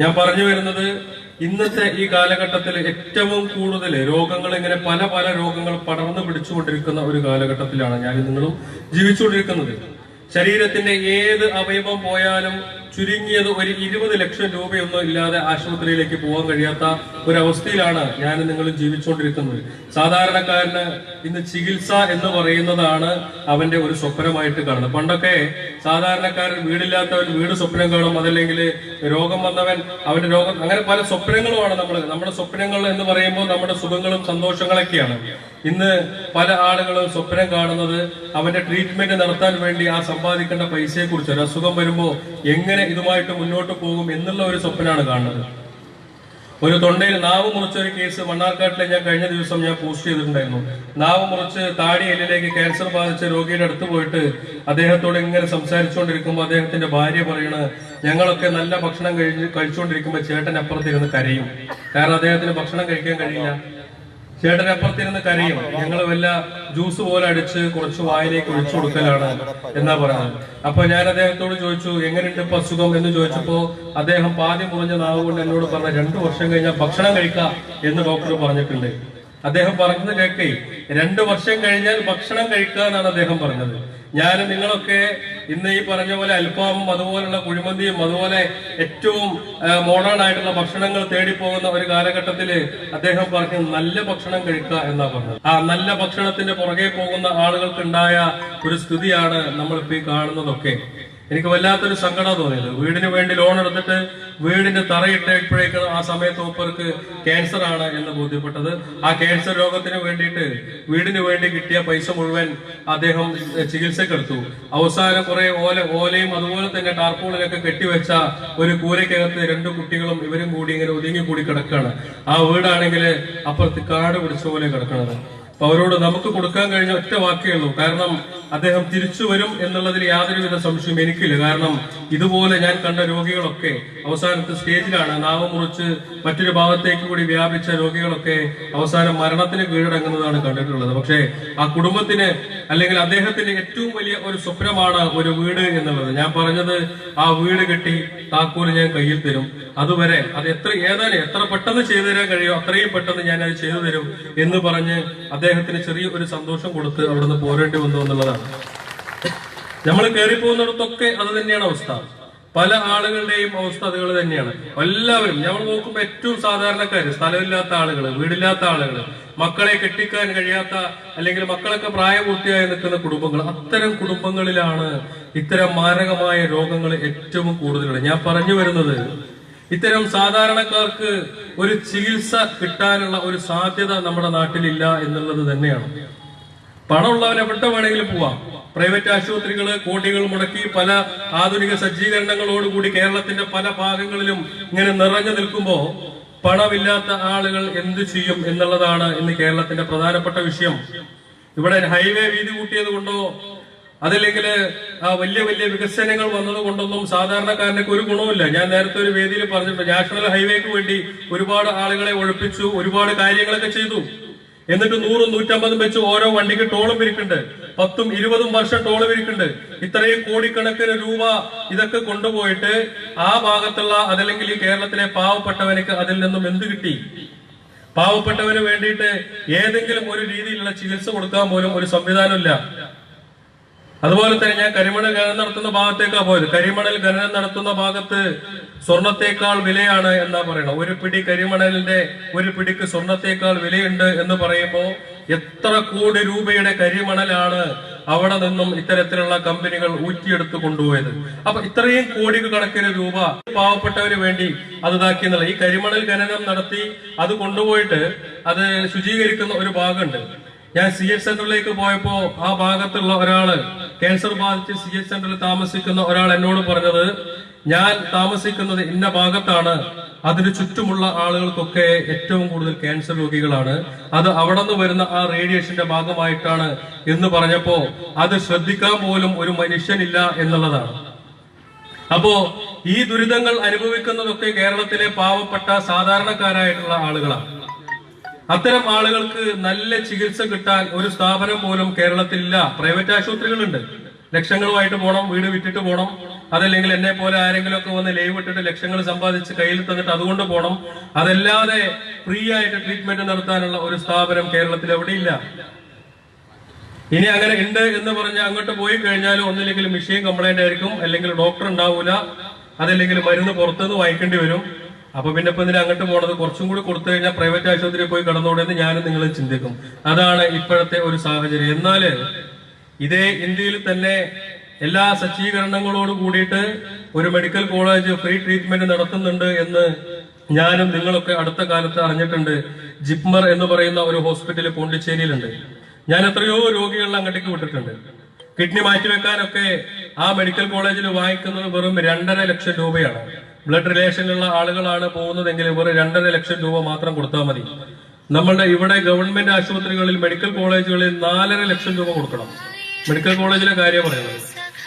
ഞാൻ പറഞ്ഞു വരുന്നത് ഇന്നത്തെ ഈ കാലഘട്ടത്തിൽ ഏറ്റവും കൂടുതൽ രോഗങ്ങൾ ഇങ്ങനെ പല പല രോഗങ്ങൾ പടർന്നു പിടിച്ചുകൊണ്ടിരിക്കുന്ന ഒരു കാലഘട്ടത്തിലാണ് ഞാൻ നിങ്ങളും ജീവിച്ചുകൊണ്ടിരിക്കുന്നത്. ശരീരത്തിന്റെ ഏത് അവയവം പോയാലും ചുരുങ്ങിയത് ഒരു ഇരുപത് ലക്ഷം രൂപയൊന്നും ഇല്ലാതെ ആശുപത്രിയിലേക്ക് പോകാൻ കഴിയാത്ത ഒരവസ്ഥയിലാണ് ഞാൻ നിങ്ങളും ജീവിച്ചുകൊണ്ടിരിക്കുന്നത്. സാധാരണക്കാരന് ഇന്ന് ചികിത്സ എന്ന് പറയുന്നതാണ് അവന്റെ ഒരു സ്വപ്നമായിട്ട് കാണുന്നത്. പണ്ടൊക്കെ സാധാരണക്കാരൻ വീടില്ലാത്തവൻ വീട് സ്വപ്നം കാണും അതല്ലെങ്കിൽ രോഗം വന്നവൻ അവന്റെ രോഗം അങ്ങനെ പല സ്വപ്നങ്ങളുമാണ് നമ്മൾ നമ്മുടെ സ്വപ്നങ്ങൾ എന്ന് പറയുമ്പോൾ നമ്മുടെ സുഖങ്ങളും സന്തോഷങ്ങളൊക്കെയാണ്. ഇന്ന് പല ആളുകളും സ്വപ്നം കാണുന്നത് അവന്റെ ട്രീറ്റ്മെന്റ് നടത്താൻ വേണ്ടി ആ സമ്പാദിക്കേണ്ട പൈസയെ കുറിച്ച് ഒരു അസുഖം വരുമ്പോൾ എങ്ങനെ ഇതുമായിട്ട് മുന്നോട്ട് പോകും എന്നുള്ള ഒരു സ്വപ്നമാണ് കാണുന്നത്. ഒരു തൊണ്ടയിൽ നാവ് മുറിച്ച ഒരു കേസ് മണ്ണാർക്കാട്ടിലെ ഞാൻ കഴിഞ്ഞ ദിവസം ഞാൻ പോസ്റ്റ് ചെയ്തിട്ടുണ്ടായിരുന്നു. നാവ് മുറിച്ച് താടി എല്ലിലേക്ക് ക്യാൻസർ ബാധിച്ച രോഗിയുടെ അടുത്ത് പോയിട്ട് അദ്ദേഹത്തോട് ഇങ്ങനെ സംസാരിച്ചുകൊണ്ടിരിക്കുമ്പോൾ അദ്ദേഹത്തിന്റെ ഭാര്യ പറയണ് ഞങ്ങളൊക്കെ നല്ല ഭക്ഷണം കഴിച്ച് കഴിച്ചുകൊണ്ടിരിക്കുമ്പോൾ ചേട്ടൻ അപ്പുറത്തിരുന്ന് കരയും. കാരണം അദ്ദേഹത്തിന് ഭക്ഷണം കഴിക്കാൻ കഴിയില്ല. ചേട്ടൻ അപ്പുറത്തിരുന്ന് കരയും. ഞങ്ങൾ വല്ല ജ്യൂസ് പോലെ അടിച്ച് കുറച്ച് വായിലേക്ക് ഒഴിച്ചു കൊടുക്കലാണ് എന്നാ പറയുന്നത്. അപ്പൊ ഞാൻ അദ്ദേഹത്തോട് ചോദിച്ചു എങ്ങനെയുണ്ട് ഇപ്പൊ അസുഖം? എന്ന് ചോദിച്ചപ്പോ അദ്ദേഹം പാതി മുറിഞ്ഞ നാവ് കൊണ്ട് എന്നോട് പറഞ്ഞ രണ്ടു വർഷം കഴിഞ്ഞാൽ ഭക്ഷണം കഴിക്കാം എന്ന് ഡോക്ടർ പറഞ്ഞിട്ടുണ്ട്. അദ്ദേഹം പറഞ്ഞത് കേൾക്കേ രണ്ടു വർഷം കഴിഞ്ഞാൽ ഭക്ഷണം കഴിക്കുക അദ്ദേഹം പറഞ്ഞത്. ഞാൻ നിങ്ങളൊക്കെ ഇന്ന് ഈ പറഞ്ഞ പോലെ അൽഫാമും അതുപോലുള്ള കുഴിമന്തിയും അതുപോലെ ഏറ്റവും മോഡേൺ ആയിട്ടുള്ള ഭക്ഷണങ്ങൾ തേടി പോകുന്ന ഒരു കാലഘട്ടത്തിൽ അദ്ദേഹം പറഞ്ഞു നല്ല ഭക്ഷണം കഴിക്കുക എന്നാ പറഞ്ഞത്. ആ നല്ല ഭക്ഷണത്തിന്റെ പുറകെ പോകുന്ന ആളുകൾക്ക് ഉണ്ടായ ഒരു സ്ഥിതിയാണ് നമ്മളിപ്പോ ഈ കാണുന്നതൊക്കെ. എനിക്ക് വല്ലാത്തൊരു സങ്കടം തോന്നിയത്. വീടിന് വേണ്ടി ലോൺ എടുത്തിട്ട് വീടിന്റെ തറയിട്ടപ്പോഴേക്ക് ആ സമയത്ത് മൂപ്പർക്ക് ക്യാൻസർ ആണ് എന്ന് ബോധ്യപ്പെട്ടത്. ആ ക്യാൻസർ രോഗത്തിന് വേണ്ടിയിട്ട് വീടിന് വേണ്ടി കിട്ടിയ പൈസ മുഴുവൻ അദ്ദേഹം ചികിത്സക്കെടുത്തു അവസാനം കുറെ ഓല ഓലയും അതുപോലെ തന്നെ ടാർപോളിലൊക്കെ കെട്ടിവെച്ച ഒരു കൂരയ്ക്കകത്ത് രണ്ടു കുട്ടികളും ഇവരും കൂടി ഇങ്ങനെ ഒതുങ്ങി കൂടി കിടക്കുകയാണ്. ആ വീടാണെങ്കിൽ അപ്പുറത്ത് കാട് പിടിച്ച പോലെ കിടക്കണത്. അവരോട് നമുക്ക് കൊടുക്കാൻ കഴിഞ്ഞ ഒറ്റ വാക്കേ ഉള്ളൂ. കാരണം അദ്ദേഹം തിരിച്ചു വരും എന്നുള്ളതിൽ യാതൊരുവിധ സംശയം എനിക്കില്ല. കാരണം ഇതുപോലെ ഞാൻ കണ്ട രോഗികളൊക്കെ അവസാനത്തെ സ്റ്റേജിലാണ്. നാവ് മുറിച്ച് മറ്റൊരു ഭാഗത്തേക്ക് കൂടി വ്യാപിച്ച രോഗികളൊക്കെ അവസാനം മരണത്തിന് കീഴടങ്ങുന്നതാണ് കണ്ടിട്ടുള്ളത്. പക്ഷേ ആ കുടുംബത്തിന് അല്ലെങ്കിൽ അദ്ദേഹത്തിന് ഏറ്റവും വലിയ ഒരു സ്വപ്നമാണ് ഒരു വീട് എന്നുള്ളത്. ഞാൻ പറഞ്ഞത് ആ വീട് കെട്ടി താക്കോൽ ഞാൻ കയ്യിൽ തരും. അതുവരെ അത് എത്ര ഏതായാലും എത്ര പെട്ടെന്ന് ചെയ്തു തരാൻ കഴിയുമോ അത്രയും പെട്ടെന്ന് ഞാൻ അത് ചെയ്തു തരും എന്ന് പറഞ്ഞ് അദ്ദേഹത്തിന് ചെറിയ ഒരു സന്തോഷം കൊടുത്ത് അവിടുന്ന് പോരേണ്ടി വന്നു എന്നുള്ളതാണ്. നമ്മൾ കയറി പോകുന്നിടത്തൊക്കെ അത് തന്നെയാണ് അവസ്ഥ. പല ആളുകളുടെയും അവസ്ഥ അതുകൾ തന്നെയാണ്. എല്ലാവരും നമ്മൾ നോക്കുമ്പോൾ ഏറ്റവും സാധാരണക്കാര് സ്ഥലമില്ലാത്ത ആളുകൾ വീടില്ലാത്ത ആളുകൾ മക്കളെ കെട്ടിക്കാൻ കഴിയാത്ത അല്ലെങ്കിൽ മക്കളൊക്കെ പ്രായപൂർത്തിയായി നിൽക്കുന്ന കുടുംബങ്ങൾ അത്തരം കുടുംബങ്ങളിലാണ് ഇത്തരം മാരകമായ രോഗങ്ങൾ ഏറ്റവും കൂടുതലുള്ളത്. ഞാൻ പറഞ്ഞു വരുന്നത് ഇത്തരം സാധാരണക്കാർക്ക് ഒരു ചികിത്സ കിട്ടാനുള്ള ഒരു സാധ്യത നമ്മുടെ നാട്ടിലില്ല എന്നുള്ളത് തന്നെയാണ്. പണമുള്ളവൻ എവിടെ വേണമെങ്കിലും പോവാം. പ്രൈവറ്റ് ആശുപത്രികൾ കോടികൾ മുടക്കി പല ആധുനിക സജ്ജീകരണങ്ങളോടുകൂടി കേരളത്തിന്റെ പല ഭാഗങ്ങളിലും ഇങ്ങനെ നിറഞ്ഞു നിൽക്കുമ്പോൾ പണമില്ലാത്ത ആളുകൾ എന്തു ചെയ്യും എന്നുള്ളതാണ് ഇന്ന് കേരളത്തിന്റെ പ്രധാനപ്പെട്ട വിഷയം. ഇവിടെ ഹൈവേ വീതി കൂട്ടിയത് കൊണ്ടോ അതല്ലെങ്കിൽ വലിയ വലിയ വികസനങ്ങൾ വന്നത് കൊണ്ടൊന്നും സാധാരണക്കാരനൊക്കെ ഒരു ഗുണവുമില്ല. ഞാൻ നേരത്തെ ഒരു വേദിയിൽ പറഞ്ഞിട്ടുണ്ട് നാഷണൽ ഹൈവേക്ക് വേണ്ടി ഒരുപാട് ആളുകളെ ഒഴിപ്പിച്ചു ഒരുപാട് കാര്യങ്ങളൊക്കെ ചെയ്തു. എന്നിട്ട് നൂറും നൂറ്റമ്പതും വെച്ച് ഓരോ വണ്ടിക്ക് ടോളും പിരിക്കുന്നുണ്ട് പത്തും ഇരുപതും വർഷം ടോൾ പിരിക്കുന്നുണ്ട് ഇത്രയും കോടിക്കണക്കിന് രൂപ ഇതൊക്കെ കൊണ്ടുപോയിട്ട് ആ ഭാഗത്തുള്ള അതല്ലെങ്കിൽ ഈ കേരളത്തിലെ പാവപ്പെട്ടവനക്ക് അതിൽ നിന്നും എന്ത് കിട്ടി? പാവപ്പെട്ടവന് വേണ്ടിയിട്ട് ഏതെങ്കിലും ഒരു രീതിയിലുള്ള ചികിത്സ കൊടുക്കാൻ പോലും ഒരു സംവിധാനമില്ല. അതുപോലെ തന്നെ ഞാൻ കരിമണൽ ഖനനം നടത്തുന്ന ഭാഗത്തേക്കാ പോയത്. കരിമണൽ ഖനനം നടത്തുന്ന ഭാഗത്ത് സ്വർണത്തേക്കാൾ വിലയാണ് എന്നാ പറയണം ഒരു പിടി കരിമണലിന്റെ ഒരു പിടിക്ക് സ്വർണത്തേക്കാൾ വിലയുണ്ട് എന്ന് പറയുമ്പോൾ എത്ര കോടി രൂപയുടെ കരിമണലാണ് അവിടെ നിന്നും ഇത്തരത്തിലുള്ള കമ്പനികൾ ഊറ്റിയെടുത്ത് കൊണ്ടുപോയത്. അപ്പൊ ഇത്രയും കോടി കണക്കിന് രൂപ പാവപ്പെട്ടവന് വേണ്ടി അത് ഇതാക്കി എന്നുള്ള ഈ കരിമണൽ ഖനനം നടത്തി അത് കൊണ്ടുപോയിട്ട് അത് ശുചീകരിക്കുന്ന ഒരു ഭാഗമുണ്ട്. ഞാൻ സി എച്ച് സെന്ററിലേക്ക് പോയപ്പോ ആ ഭാഗത്തുള്ള ഒരാൾ ക്യാൻസർ ബാധിച്ച് സി എച്ച് സെന്ററിൽ താമസിക്കുന്ന ഒരാൾ എന്നോട് പറഞ്ഞത് ഞാൻ താമസിക്കുന്നത് ഇന്ന ഭാഗത്താണ്. അതിന് ചുറ്റുമുള്ള ആളുകൾക്കൊക്കെ ഏറ്റവും കൂടുതൽ ക്യാൻസർ രോഗികളാണ്. അത് അവിടെ നിന്ന് വരുന്ന ആ റേഡിയേഷന്റെ ഭാഗമായിട്ടാണ് എന്ന് പറഞ്ഞപ്പോ അത് ശ്രദ്ധിക്കാൻ പോലും ഒരു മനുഷ്യനില്ല എന്നുള്ളതാണ്. അപ്പോ ഈ ദുരിതങ്ങൾ അനുഭവിക്കുന്നതൊക്കെ കേരളത്തിലെ പാവപ്പെട്ട സാധാരണക്കാരായിട്ടുള്ള ആളുകളാണ്. അത്തരം ആളുകൾക്ക് നല്ല ചികിത്സ കിട്ടാൻ ഒരു സ്ഥാപനം പോലും കേരളത്തിലില്ല. പ്രൈവറ്റ് ആശുപത്രികളുണ്ട്. ലക്ഷങ്ങളുമായിട്ട് പോണം വീട് വിറ്റിട്ട് പോണം. അതല്ലെങ്കിൽ എന്നെ പോലെ ആരെങ്കിലും ഒക്കെ വന്ന് ലൈവ് ഇട്ടിട്ട് ലക്ഷങ്ങൾ സമ്പാദിച്ച് കയ്യിൽ തന്നിട്ട് അതുകൊണ്ട് പോകണം അതല്ലാതെ ഫ്രീ ആയിട്ട് ട്രീറ്റ്മെന്റ് നടത്താനുള്ള ഒരു സ്ഥാപനം കേരളത്തിൽ എവിടെയില്ല. ഇനി അങ്ങനെ ഉണ്ട് എന്ന് പറഞ്ഞ് അങ്ങോട്ട് പോയി കഴിഞ്ഞാൽ ഒന്നില്ലെങ്കിൽ മെഷീൻ കംപ്ലൈന്റ് ആയിരിക്കും. അല്ലെങ്കിൽ ഡോക്ടർ ഉണ്ടാവൂല. അതല്ലെങ്കിൽ മരുന്ന് പുറത്തുനിന്ന് വായിക്കേണ്ടി വരും. അപ്പൊ പിന്നെ ഇപ്പൊ ഇതിന് അങ്ങോട്ട് പോണത് കുറച്ചും കൂടി കൊടുത്തു കഴിഞ്ഞാൽ പ്രൈവറ്റ് ആശുപത്രിയിൽ പോയി കടന്നോടെ എന്ന് ഞാനും നിങ്ങൾ ചിന്തിക്കും. അതാണ് ഇപ്പോഴത്തെ ഒരു സാഹചര്യം. എന്നാൽ ഇതേ ഇന്ത്യയിൽ തന്നെ എല്ലാ സജ്ജീകരണങ്ങളോട് കൂടിയിട്ട് ഒരു മെഡിക്കൽ കോളേജ് ഫ്രീ ട്രീറ്റ്മെന്റ് നടത്തുന്നുണ്ട് എന്ന് ഞാനും നിങ്ങളൊക്കെ അടുത്ത കാലത്ത് അറിഞ്ഞിട്ടുണ്ട്. ജിപ്മർ എന്ന് പറയുന്ന ഒരു ഹോസ്പിറ്റൽ പോണ്ടിച്ചേരിയിലുണ്ട്. ഞാൻ എത്രയോ രോഗികളിൽ അങ്ങോട്ടേക്ക് വിട്ടിട്ടുണ്ട്. കിഡ്നി മാറ്റിവെക്കാനൊക്കെ ആ മെഡിക്കൽ കോളേജിൽ വാങ്ങിക്കുന്നത് വെറും രണ്ടര ലക്ഷം രൂപയാണ്. ബ്ലഡ് റിലേഷനിലുള്ള ആളുകളാണ് പോകുന്നതെങ്കിൽ ഇവർ രണ്ടര ലക്ഷം രൂപ മാത്രം കൊടുത്താൽ മതി. നമ്മളുടെ ഇവിടെ ഗവൺമെന്റ് ആശുപത്രികളിൽ മെഡിക്കൽ കോളേജുകളിൽ നാലര ലക്ഷം രൂപ കൊടുക്കണം. മെഡിക്കൽ കോളേജിലെ കാര്യം പറയുന്നത്.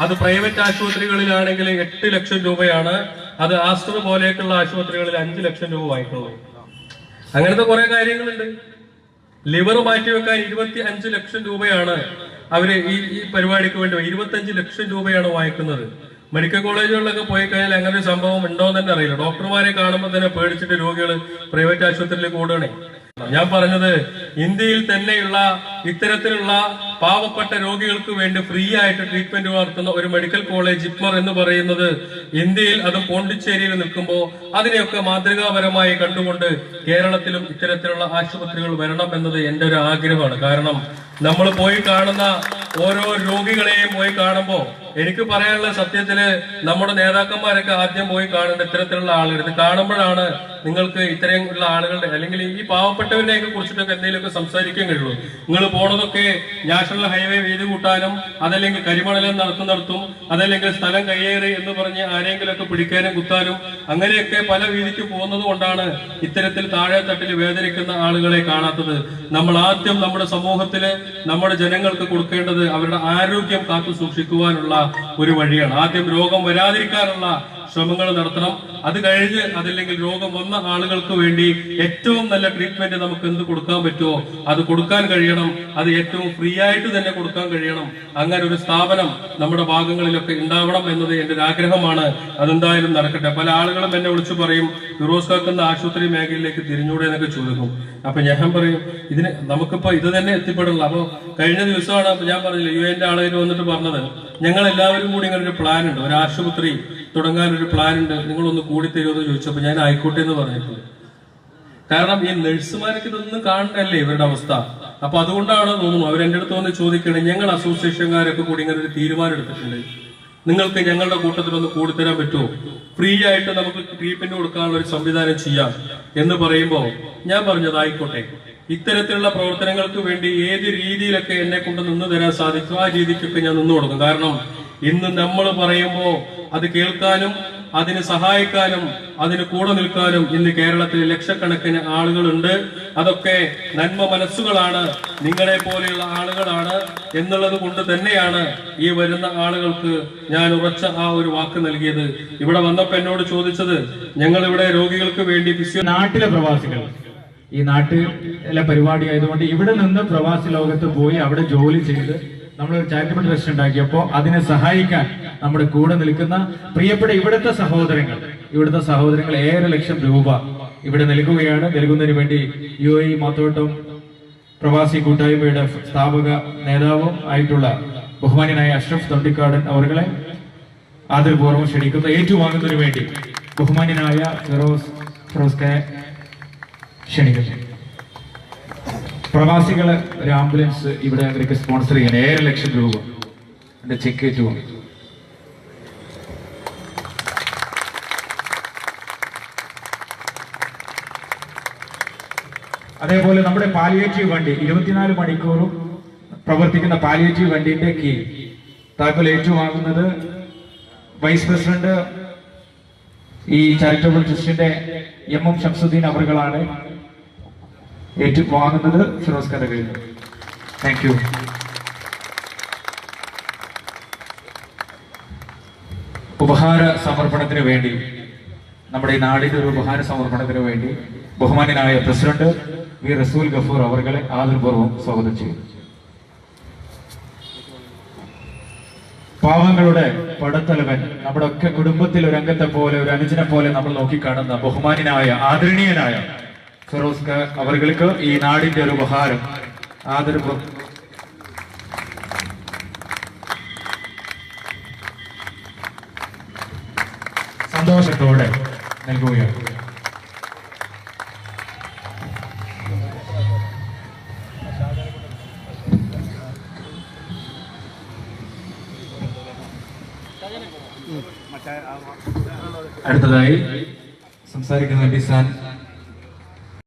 അത് പ്രൈവറ്റ് ആശുപത്രികളിലാണെങ്കിൽ എട്ട് ലക്ഷം രൂപയാണ്. അത് ആസ്ട്ര പോലെയൊക്കെയുള്ള ആശുപത്രികളിൽ അഞ്ച് ലക്ഷം രൂപ വാങ്ങിക്കുന്നത് അങ്ങനത്തെ കുറെ കാര്യങ്ങളുണ്ട്. ലിവർ മാറ്റിവെക്കാൻ ഇരുപത്തി അഞ്ച് ലക്ഷം രൂപയാണ് അവർ ഈ ഈ പരിപാടിക്ക് വേണ്ടി ഇരുപത്തി അഞ്ച് ലക്ഷം രൂപയാണ് വാങ്ങിക്കുന്നത്. മെഡിക്കൽ കോളേജുകളിലൊക്കെ പോയി കഴിഞ്ഞാൽ എങ്ങനെ ഒരു സംഭവം ഉണ്ടോ എന്ന് തന്നെ അറിയില്ല. ഡോക്ടർമാരെ കാണുമ്പോൾ തന്നെ പേടിച്ചിട്ട് രോഗികൾ പ്രൈവറ്റ് ആശുപത്രിയിലേക്ക് ഓടുകയാണേ ഞാൻ പറഞ്ഞത് ഇന്ത്യയിൽ തന്നെയുള്ള ഇത്തരത്തിലുള്ള പാവപ്പെട്ട രോഗികൾക്ക് വേണ്ടി ഫ്രീ ആയിട്ട് ട്രീറ്റ്മെന്റ് നടത്തുന്ന ഒരു മെഡിക്കൽ കോളേജ് ജിപ്മർ എന്ന് പറയുന്നത് ഇന്ത്യയിൽ അത് പോണ്ടിച്ചേരിയിൽ നിൽക്കുമ്പോൾ അതിനെയൊക്കെ മാതൃകാപരമായി കണ്ടുകൊണ്ട് കേരളത്തിലും ഇത്തരത്തിലുള്ള ആശുപത്രികൾ വരണം എന്നത് എന്റെ ഒരു ആഗ്രഹമാണ്. കാരണം നമ്മൾ പോയി കാണുന്ന ഓരോ രോഗികളെയും പോയി കാണുമ്പോൾ എനിക്ക് പറയാനുള്ള സത്യത്തിൽ നമ്മുടെ നേതാക്കന്മാരൊക്കെ ആദ്യം പോയി കാണേണ്ട ഇത്തരത്തിലുള്ള ആളുകൾ. കാണുമ്പോഴാണ് നിങ്ങൾക്ക് ഇത്രയും ഉള്ള ആളുകളുടെ അല്ലെങ്കിൽ ഈ പാവപ്പെട്ടവരെയൊക്കെ കുറിച്ചിട്ടൊക്കെ എന്തെങ്കിലുമൊക്കെ സംസാരിക്കാൻ കഴിയുള്ളൂ. നിങ്ങൾ പോണതൊക്കെ നാഷണൽ ഹൈവേ വീതി കൂട്ടാനും അതല്ലെങ്കിൽ കരിമണലം നടത്തുന്നിടത്തും അതല്ലെങ്കിൽ സ്ഥലം കയ്യേറി എന്ന് പറഞ്ഞ് ആരെങ്കിലുമൊക്കെ പിടിക്കാനും കുത്താനും അങ്ങനെയൊക്കെ പല വീതിക്ക് പോകുന്നത് കൊണ്ടാണ് ഇത്തരത്തിൽ താഴെ തട്ടിൽ വേദനിക്കുന്ന ആളുകളെ കാണാത്തത്. നമ്മൾ ആദ്യം നമ്മുടെ സമൂഹത്തിൽ നമ്മുടെ ജനങ്ങൾക്ക് കൊടുക്കേണ്ടത് അവരുടെ ആരോഗ്യം കാത്തു സൂക്ഷിക്കുവാനുള്ള ഒരു വഴിയാണ്. ആദ്യം രോഗം വരാതിരിക്കാനുള്ള ശ്രമങ്ങൾ നടത്തണം. അത് കഴിഞ്ഞ് അതല്ലെങ്കിൽ രോഗം വന്ന ആളുകൾക്ക് വേണ്ടി ഏറ്റവും നല്ല ട്രീറ്റ്മെന്റ് നമുക്ക് എന്ത് കൊടുക്കാൻ പറ്റുമോ? അത് കൊടുക്കാൻ കഴിയണം. അത് ഏറ്റവും ഫ്രീ ആയിട്ട് തന്നെ കൊടുക്കാൻ കഴിയണം. അങ്ങനെ ഒരു സ്ഥാപനം നമ്മുടെ ഭാഗങ്ങളിലൊക്കെ ഉണ്ടാവണം എന്നത് എന്റെ ഒരു ആഗ്രഹമാണ്. അതെന്തായാലും നടക്കട്ടെ. പല ആളുകളും എന്നെ വിളിച്ചു പറയും ഫിറോസ് കാക്കുന്ന ആശുപത്രി മേഖലയിലേക്ക് തിരിഞ്ഞൂടെ എന്നൊക്കെ ചോദിക്കും അപ്പൊ ഞാൻ പറയും ഇതിന് നമുക്കിപ്പോ ഇത് തന്നെ എത്തിപ്പെടുന്നുള്ളൂ അപ്പൊ കഴിഞ്ഞ ദിവസമാണ് ഞാൻ പറഞ്ഞില്ല യു എന്റെ ആളുകൾ വന്നിട്ട് പറഞ്ഞത് ഞങ്ങൾ എല്ലാവരും കൂടി ഇങ്ങനെ ഒരു പ്ലാൻ ഉണ്ട് ഒരു ആശുപത്രി തുടങ്ങാൻ ഒരു പ്ലാൻ ഉണ്ട് നിങ്ങളൊന്ന് കൂടി തരുമെന്ന് ചോദിച്ചപ്പോൾ ഞാൻ ആയിക്കോട്ടെ എന്ന് പറഞ്ഞിട്ടുണ്ട്. കാരണം ഈ നഴ്സുമാർക്ക് ഇതൊന്നും കാണണ്ടല്ലേ ഇവരുടെ അവസ്ഥ? അപ്പൊ അതുകൊണ്ടാണ് തോന്നുന്നു അവർ എന്റെ അടുത്ത് വന്ന് ചോദിക്കണേ ഞങ്ങൾ അസോസിയേഷൻകാരൊക്കെ കൂടി ഇങ്ങനെ ഒരു തീരുമാനം എടുത്തിട്ടുണ്ട്. നിങ്ങൾക്ക് ഞങ്ങളുടെ കൂട്ടത്തിൽ ഒന്ന് കൂടി തരാൻ പറ്റുമോ? ഫ്രീ ആയിട്ട് നമുക്ക് ട്രീറ്റ്മെന്റ് കൊടുക്കാനുള്ള ഒരു സംവിധാനം ചെയ്യാം എന്ന് പറയുമ്പോൾ ഞാൻ പറഞ്ഞത് ആയിക്കോട്ടെ. ഇത്തരത്തിലുള്ള പ്രവർത്തനങ്ങൾക്ക് വേണ്ടി ഏത് രീതിയിലൊക്കെ എന്നെ കൊണ്ട് നിന്ന് തരാൻ സാധിക്കും ആ രീതിക്കൊക്കെ ഞാൻ നിന്നു കൊടുക്കും. കാരണം ഇന്ന് നമ്മൾ പറയുമ്പോൾ അത് കേൾക്കാനും അതിന് സഹായിക്കാനും അതിന് കൂടെ നിൽക്കാനും ഇന്ന് കേരളത്തിൽ ലക്ഷക്കണക്കിന് ആളുകളുണ്ട്. അതൊക്കെ നന്മ മനസ്സുകളാണ്. നിങ്ങളെ പോലെയുള്ള ആളുകളാണ് എന്നുള്ളത് കൊണ്ട് തന്നെയാണ് ഈ വരുന്ന ആളുകൾക്ക് ഞാൻ ഉറച്ച ആ ഒരു വാക്ക് നൽകിയത്. ഇവിടെ വന്നപ്പോ എന്നോട് ചോദിച്ചത് ഞങ്ങൾ ഇവിടെ രോഗികൾക്ക് വേണ്ടി നാട്ടിലെ പ്രവാസികൾ. ഈ നാട്ടിലെ പരിപാടി ആയതുകൊണ്ട് ഇവിടെ നിന്ന് പ്രവാസി ലോകത്ത് പോയി അവിടെ ജോലി ചെയ്ത് നമ്മൾ ചാരിറ്റബിൾ ട്രസ്റ്റ് ഉണ്ടാക്കിയപ്പോൾ അതിനെ സഹായിക്കാൻ നമ്മുടെ കൂടെ നിൽക്കുന്ന പ്രിയപ്പെട്ട ഇവിടുത്തെ സഹോദരങ്ങൾ. ഇവിടുത്തെ സഹോദരങ്ങൾ ഏഴര ലക്ഷം രൂപ ഇവിടെ നൽകുകയാണ്. നൽകുന്നതിന് വേണ്ടി യു എ മാത്തോട്ടം പ്രവാസി കൂട്ടായ്മയുടെ സ്ഥാപക നേതാവും ആയിട്ടുള്ള ബഹുമാന്യനായ അഷ്റഫ് തൊണ്ടിക്കാടൻ അവരുകളെ ആദരപൂർവം ക്ഷണിക്കുന്നു. ഏറ്റുവാങ്ങുന്നതിന് വേണ്ടി ബഹുമാന്യനായ ഫിറോസ് ഫിറോസ് കെ ക്ഷണിക്കുന്നു. പ്രവാസികൾ ഒരു ആംബുലൻസ് ഇവിടെ അവർക്ക് സ്പോൺസർ ചെയ്യാൻ ഏഴര ലക്ഷം രൂപ എന്റെ ചെക്ക് ഏറ്റു വന്നു അതേപോലെ നമ്മുടെ പാലിയേറ്റീവ് വണ്ടി ഇരുപത്തിനാല് മണിക്കൂറും പ്രവർത്തിക്കുന്ന പാലിയേറ്റീവ് വണ്ടിന്റെ കീ. താക്കോൽ ഏറ്റുവാങ്ങുന്നത് വൈസ് പ്രസിഡന്റ് ഈ ചാരിറ്റബിൾ ട്രസ്റ്റിന്റെ എം എം ഷംസുദ്ദീൻ അവറുകളാണ്. ഏറ്റുവാങ്ങുന്നത് ഫിറോസ് ഖാന്റെ കയ്യിൽ താങ്ക് യു ഉപഹാര സമർപ്പണത്തിന് വേണ്ടി നമ്മുടെ ഈ നാടിന്റെ ഒരു ഉപഹാര സമർപ്പണത്തിന് വേണ്ടി ബഹുമാന്യനായ പ്രസിഡന്റ് വി റസൂൽ ഗഫൂർ അവർകളെ ആദരപൂർവം സ്വാഗതം ചെയ്തു പാവങ്ങളുടെ പടത്തലവൻ നമ്മുടെ ഒക്കെ കുടുംബത്തിൽ ഒരു അംഗത്തെ പോലെ ഒരു അനുജനെ പോലെ നമ്മൾ നോക്കിക്കാണുന്ന ബഹുമാനായ ആദരണീയനായ അവർക്ക് ഈ നാടിന്റെ ഒരു ഉപഹാരം. ആദരവ്. സന്തോഷത്തോടെ നൽകുകയാണ്. അടുത്തതായി സംസാരിക്കുന്ന ഡിസാൻ